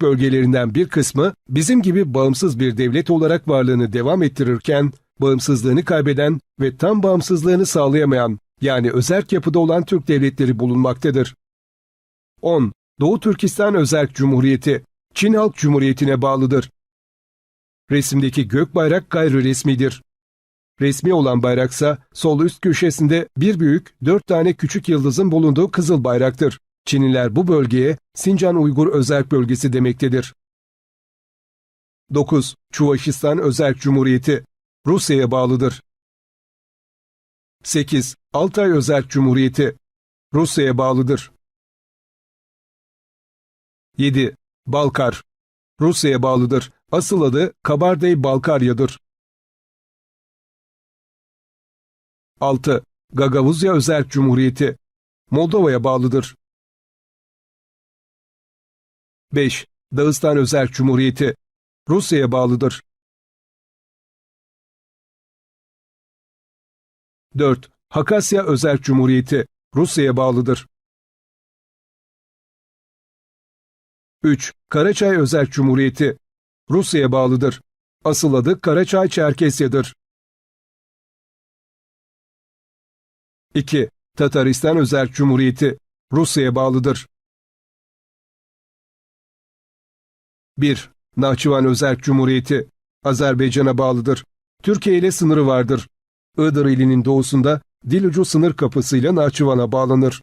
bölgelerinden bir kısmı bizim gibi bağımsız bir devlet olarak varlığını devam ettirirken, bağımsızlığını kaybeden ve tam bağımsızlığını sağlayamayan, yani özerk yapıda olan Türk devletleri bulunmaktadır. 10. Doğu Türkistan Özerk Cumhuriyeti, Çin Halk Cumhuriyeti'ne bağlıdır. Resimdeki gök bayrak gayri resmidir. Resmi olan bayraksa sol üst köşesinde bir büyük, dört tane küçük yıldızın bulunduğu kızıl bayraktır. Çinliler bu bölgeye Sincan Uygur Özerk Bölgesi demektedir. 9. Çuvaşistan Özerk Cumhuriyeti Rusya'ya bağlıdır. 8. Altay Özerk Cumhuriyeti Rusya'ya bağlıdır. 7. Balkar Rusya'ya bağlıdır. Asıl adı Kabardey-Balkarya'dır. 6. Gagavuzya Özerk Cumhuriyeti Moldova'ya bağlıdır. 5. Dağıstan Özerk Cumhuriyeti Rusya'ya bağlıdır. 4. Hakasya Özerk Cumhuriyeti Rusya'ya bağlıdır. 3. Karaçay Özerk Cumhuriyeti Rusya'ya bağlıdır. Asıl adı Karaçay Çerkesya'dır. 2. Tataristan Özerk Cumhuriyeti Rusya'ya bağlıdır. 1. Nahçıvan Özerk Cumhuriyeti Azerbaycan'a bağlıdır. Türkiye ile sınırı vardır. Iğdır ilinin doğusunda Dilucu sınır kapısıyla Nahçıvan'a bağlanır.